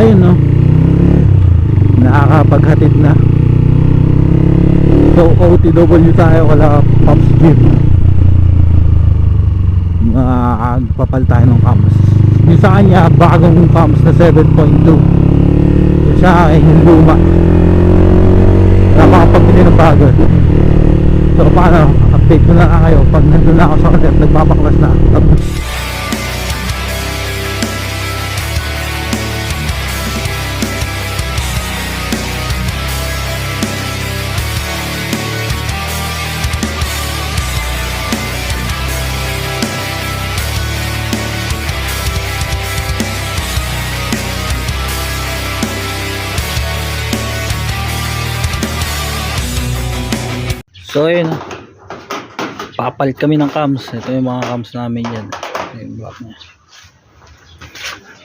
ayun no? Nakakapaghatid na. So OTW tayo wala Pops Gym magpapal tayo ng cams yung sa kanya bagong cams na 7.2 yung sa akin yung luma. Wala pa akong pagbili ng bago. So paano? Update ko na lang kayo. Pag nandun na ako sa kanya at nagpapaklas na So ayun, papalit kami ng cams. Ito yung mga cams namin yan. Ito yung block niya.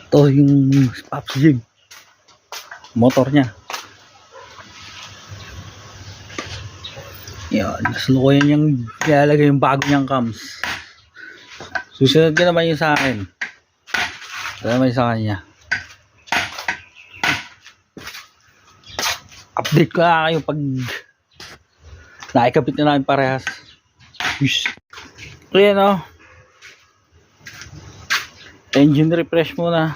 Ito yung Pops Jig. Motor niya. Yan, nasulukuyan yung ilalagay yung bago niyang cams. Susunod ka naman yung sa akin. Ito naman yung sa kanya. Update ko na kayo pag Nakikabit na namin parehas. Wish. Ayan o. Engine refresh muna.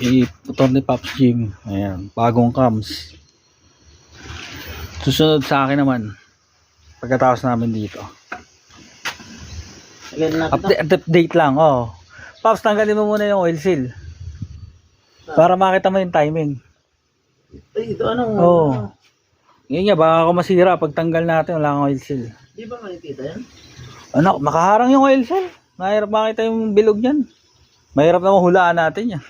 Iputor ni Pops Jim. Ayan. Bagong cams. Susunod sa akin naman. Pagkatapos namin dito. Update, update lang. Oh. Pops, tanggalin mo muna yung oil seal. Para makita mo yung timing. Ay, ito ano? Oo. Ngayon nga, baka ako masira pag tanggal natin, wala kang oil seal. Di ba makikita yan? Ano, makaharang yung oil seal. Mahirap makita yung bilog yan. Mahirap na mahulaan natin yan.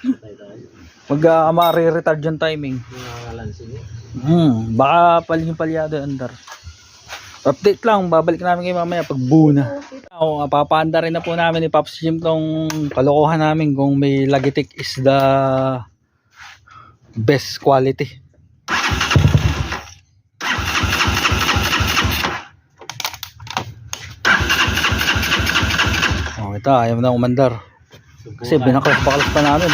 Pag uh, ma-retard yung timing. Nangangalansin mo. Hmm, baka pal yung palyado yung under. Update lang, babalik namin kayo mamaya pag buna. Oh, papaanda rin na po namin ni Pops Jim tong kalokohan namin kung may lagitik is the best quality. Ito, ayaw na umandar. Kasi binaklas-baklas pa namin.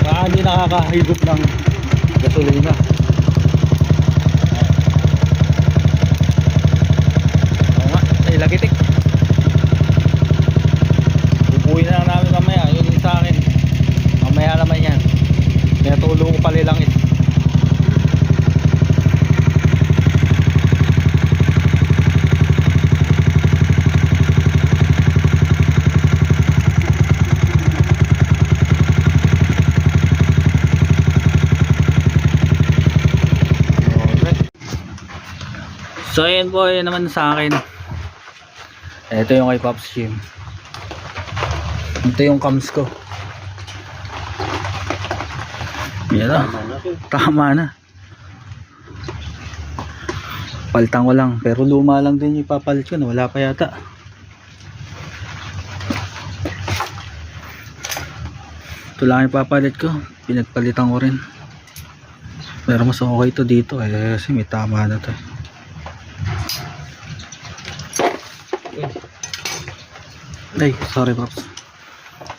Baka hindi nakakahigop ng gasolina. Oo nga, ay lagitik. Upuin na lang namin mamaya, yun yung sa akin. Mamaya naman yan. Kaya tulo ko pala lang ito. Alright. So ayan po, ayan naman sa akin. Ito yung kay Pops Jim. Ito yung cams ko. Yan na. Tama na to. Tama na. Palitan ko lang. Pero luma lang din yung ipapalit ko. Wala pa yata. Ito lang yung ipapalit ko. Pinagpalitan ko rin. Pero mas okay to dito eh. Kasi may tama na to. Ay, sorry Pops.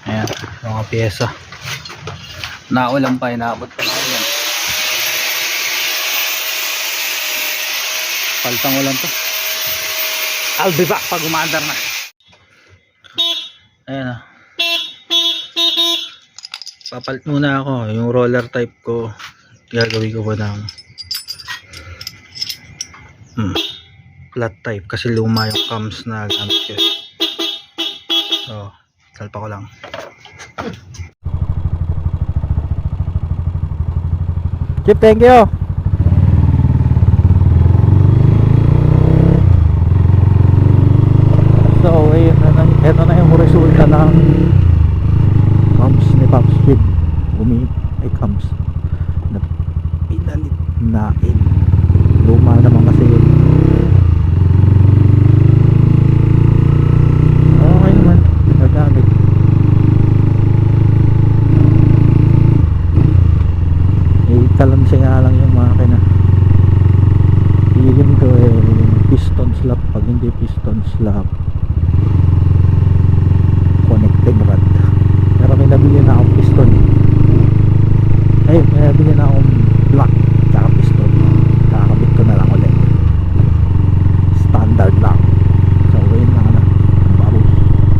Ayan, mga pyesa. Naulan pa, inaabot pa na yan. Paltang ulan to. I'll be back pag umaandar na. Ayan na. Papalit muna ako. Yung roller type ko, gagawin ko pa ng hmm, flat type kasi luma yung cams na gamit ko. So, salpa ko lang. Chip, thank you. So, ayun na, na, na yung resulta ng cams ni Pops Chip. Umi, ay cams na pinalit nain luma 8 piston slab connecting rod. Pero nabili na akong piston. Eh may nabili na akong